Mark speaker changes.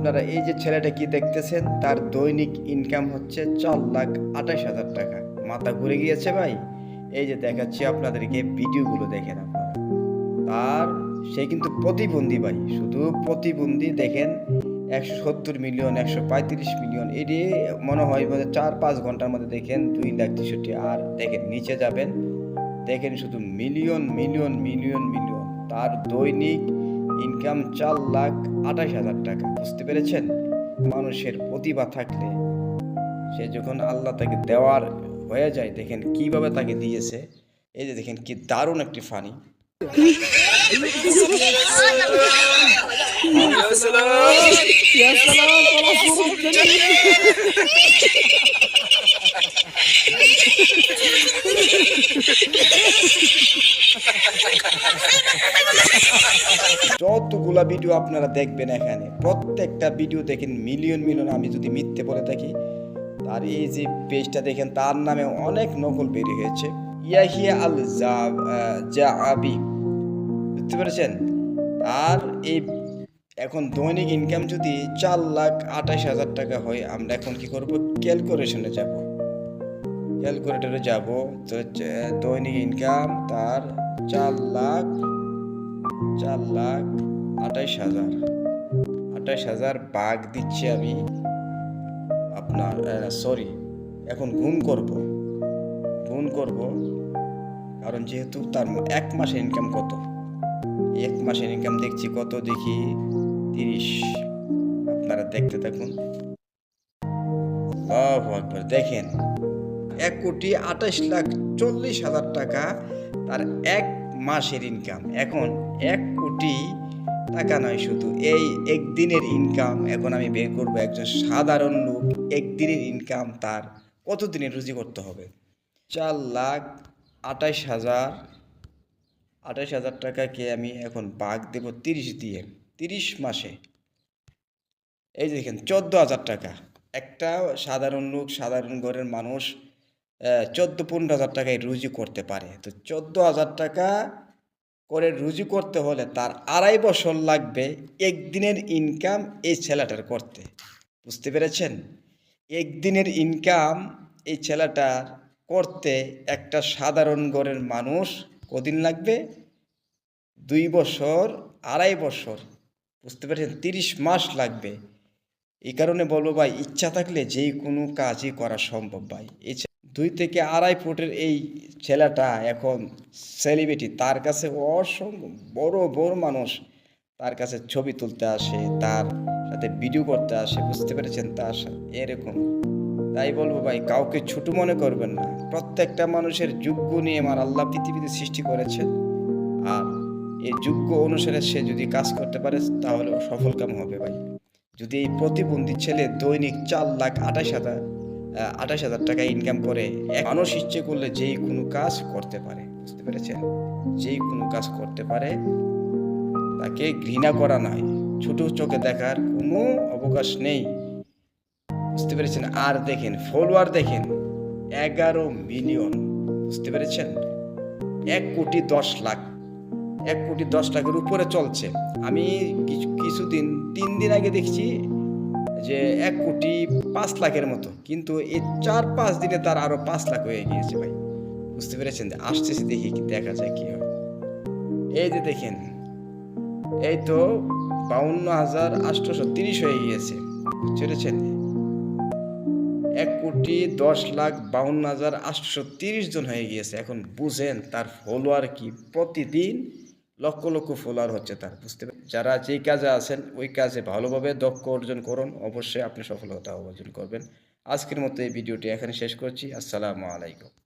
Speaker 1: আপনারা এই যে ছেলেটা কি দেখতেছেন, তার দৈনিক ইনকাম হচ্ছে চার লাখ আঠাশ হাজার টাকা। মাথা ঘুরে গিয়েছে ভাই। এই যে দেখাচ্ছি আপনাদেরকে ভিডিওগুলো দেখেন আপনারা। তার সে কিন্তু প্রতিবন্ধী ভাই, শুধু প্রতিবন্ধী দেখেন, একশো সত্তর মিলিয়ন একশো পঁয়ত্রিশ মিলিয়ন এটি মনে হয় মানে চার পাঁচ ঘণ্টার মধ্যে দেখেন দুই লাখ তেষট্টি আর দেখেন নিচে যাবেন, দেখেন শুধু মিলিয়ন মিলিয়ন মিলিয়ন মিলিয়ন তার দৈনিক ইনকাম চার লাখ আঠাশ হাজার টাকা বুঝতে পেরেছেন? মানুষের প্রতিভা থাকলে সে যখন আল্লাহ তাকে দেওয়ার হয়ে যায় দেখেন কীভাবে তাকে দিয়েছে। এই যে দেখেন কি দারুণ একটি ফানি। যতগুলা ভিডিও আপনারা দেখবেন এখানে, প্রত্যেকটা ভিডিও দেখেন মিলিয়ন মিলিয়ন, আমি যদি মিথ্যে বলে থাকি, তার এই যে পেজটা দেখেন, তার নামে অনেক নকল বেরিয়ে হয়েছে। ইয়াহিয়া আল জা আবি বুঝতে পেরেছেন? আর এই এখন দৈনিক ইনকাম যদি চার লাখ আঠাশ হাজার টাকা হয়, আমরা এখন কি করব? ক্যালকুলেশনে যাব। ক্যালকুলেটরে যাব, তো দৈনিক ইনকাম তার চার লাখ চার লাখ আঠাইশ হাজার। আঠাইশ হাজার বাঘ দিচ্ছি আমি আপনার সরি এখন গুণ করব। গুণ করব, কারণ যেহেতু তার এক মাসের ইনকাম কত? এক মাসের ইনকাম দেখছি কত দেখি? তিরিশ। আপনারা দেখতে থাকুন। দেখেন। এক কোটি আঠাশ লাখ চল্লিশ হাজার টাকা তার এক মাসের ইনকাম এখন এক কোটি টাকা নয়, শুধু এই একদিনের ইনকাম এখন আমি বের করব একজন সাধারণ লোক। একদিনের ইনকাম তার কত দিনে রুজি করতে হবে? চার লাখ আঠাশ হাজার আঠাশ হাজার টাকাকে আমি এখন ভাগ দেব তিরিশ দিয়ে, তিরিশ মাসে। এই দেখেন, চোদ্দ হাজার টাকা। একটা সাধারণ লোক, সাধারণ ঘরের মানুষ চোদ্দ পনেরো হাজার টাকায় রুজি করতে পারে। তো চোদ্দ হাজার টাকা করে রুজি করতে হলে তার আড়াই বছর লাগবে একদিনের ইনকাম এই ছেলেটার করতে। বুঝতে পেরেছেন? একদিনের ইনকাম এই ছেলেটার করতে একটা সাধারণ ঘরের মানুষ কদিন লাগবে? দুই বছর, আড়াই বছর, বুঝতে পেরেছেন? তিরিশ মাস লাগবে। এই কারণে বলব ভাই, ইচ্ছা থাকলে যে কোনো কাজই করা সম্ভব ভাই। এই দুই থেকে আড়াই ফুটের এই ছেলেটা এখন সেলিব্রিটি তার কাছে অসম্ভব বড় বড় মানুষ তার কাছে ছবি তুলতে আসে, তার সাথে ভিডিও করতে আসে, বুঝতে পেরেছেন? তার এরকম। তাই বলব ভাই, কাউকে ছোট মনে করবেন না। প্রত্যেকটা মানুষের যোগ্য নিয়ে আমার আল্লাহ পৃথিবীতে সৃষ্টি করেছে আর এই যোগ্য অনুসারে সে যদি কাজ করতে পারে, তাহলে সফলকাম হবে ভাই। যদি এই প্রতিবন্ধী ছেলে দৈনিক চার লাখ আঠাশ হাজার আঠাশ হাজার টাকা ইনকাম করে মানুষ ইচ্ছে করলে যেই কোনো কাজ করতে পারে, বুঝতে পেরেছেন? যেই কোনো কাজ করতে পারে, তাকে ঘৃণা করা নয়, ছোট চোখে দেখার কোনো অবকাশ নেই, বুঝতে পেরেছেন? আর দেখেন ফলোয়ার দেখেন, এগারো মিলিয়ন বুঝতে পেরেছেন? এক কোটি দশ লাখ, এক কোটি দশ লাখের উপরে চলছে। আমি কিছু, কিছুদিন, তিন দিন আগে দেখছি যে এক কোটি পাঁচ লাখের মতো। কিন্তু এই চার পাঁচ দিনে তার আরও পাঁচ লাখ হয়ে গিয়েছে ভাই। বুঝতে পেরেছেন যে আসতেছি দেখি দেখা যায় কি হয়। এই যে দেখেন, এই তো বাউন্ন হাজার আটশোশো তিরিশ হয়ে গিয়েছে। বুঝতে এক কোটি দশ লাখ বাউন্ন হাজার আটশো তিরিশ জন হয়ে গিয়েছে। এখন বুঝেন তার ফলোয়ার কি প্রতিদিন লক্ষ লক্ষ ফলোয়ার হচ্ছে তার, বুঝতে পারেন যারা যেই কাজে আছেন, ওই কাজে ভালোভাবে দক্ষ অর্জন করুন, অবশ্যই আপনি সফলতা অর্জন করবেন। আজকের মতো এই ভিডিওটি এখানে শেষ করছি, আসসালামু আলাইকুম।